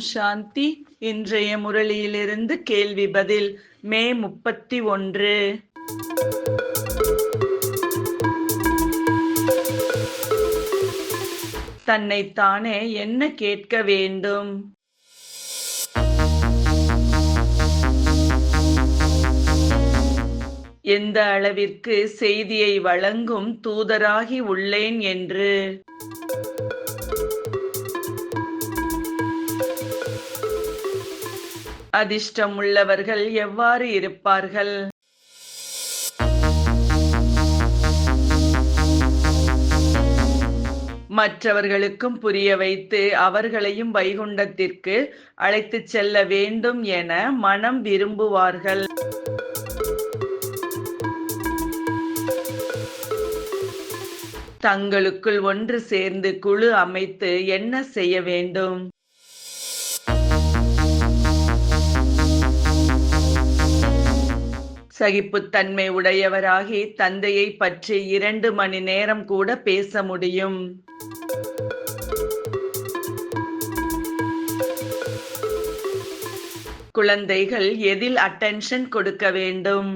சாந்தி. இன்றைய முரளியிலிருந்து கேள்வி பதில் மே முப்பத்தி ஒன்று. தன்னைத்தானே என்ன கேட்க வேண்டும்? எந்த அளவிற்கு செய்தியை வழங்கும் தூதராகி உள்ளேன் என்று? அதிர்ஷ்டம் உள்ளவர்கள் எவ்வாறு இருப்பார்கள்? மற்றவர்களுக்கும் புரிய வைத்து அவர்களையும் வைகுண்டத்திற்கு அழைத்துச் செல்ல வேண்டும் என மனம் விரும்புவார்கள். தங்களுக்குள் ஒன்று சேர்ந்து குழு அமைத்து என்ன செய்ய வேண்டும்? சகிப்புத்தன்மை உடையவராகி தந்தையை பற்றி இரண்டு மணி நேரம் கூட பேச முடியும். குழந்தைகள் எதில் அட்டென்ஷன் கொடுக்க வேண்டும்?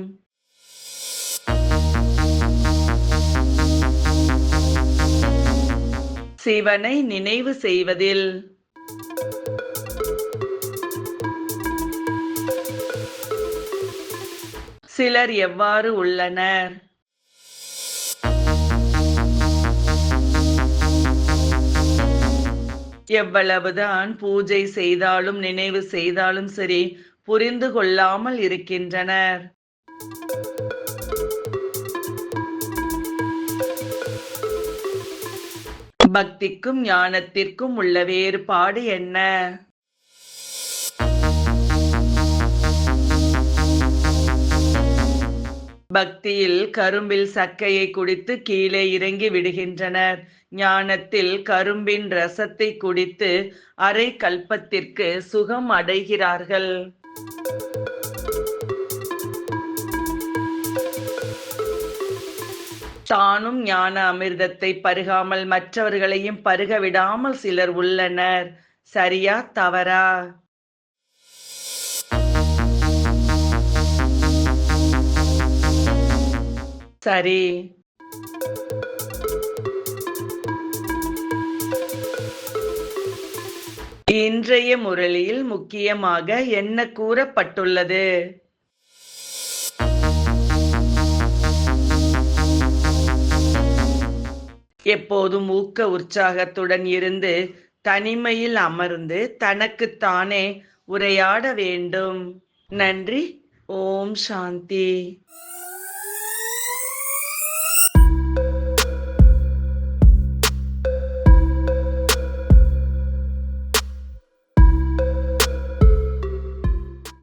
சிவனை நினைவு செய்வதில். சிலர் எவ்வாறு உள்ளனர்? எவ்வளவுதான் பூஜை செய்தாலும் நினைவு செய்தாலும் சரி புரிந்து கொள்ளாமல் இருக்கின்றனர். பக்திக்கும் ஞானத்திற்கும் உள்ள வேறுபாடு என்ன? பக்தியில் கரும்பில் சக்கையை குடித்து கீழே இறங்கி விடுகின்றனர். ஞானத்தில் கரும்பின் ரசத்தை குடித்து அரை கல்பத்திற்கு சுகம் அடைகிறார்கள். தானும் ஞான அமிர்தத்தை பருகாமல் மற்றவர்களையும் பருக விடாமல் சிலர் உள்ளனர். சரியா தவறா? சரி. இன்றைய முரளியில் முக்கியமாக என்ன கூறப்பட்டுள்ளது? எப்போதும் ஊக்க உற்சாகத்துடன் இருந்து தனிமையில் அமர்ந்து தனக்குத்தானே உரையாட வேண்டும். நன்றி. ஓம் சாந்தி.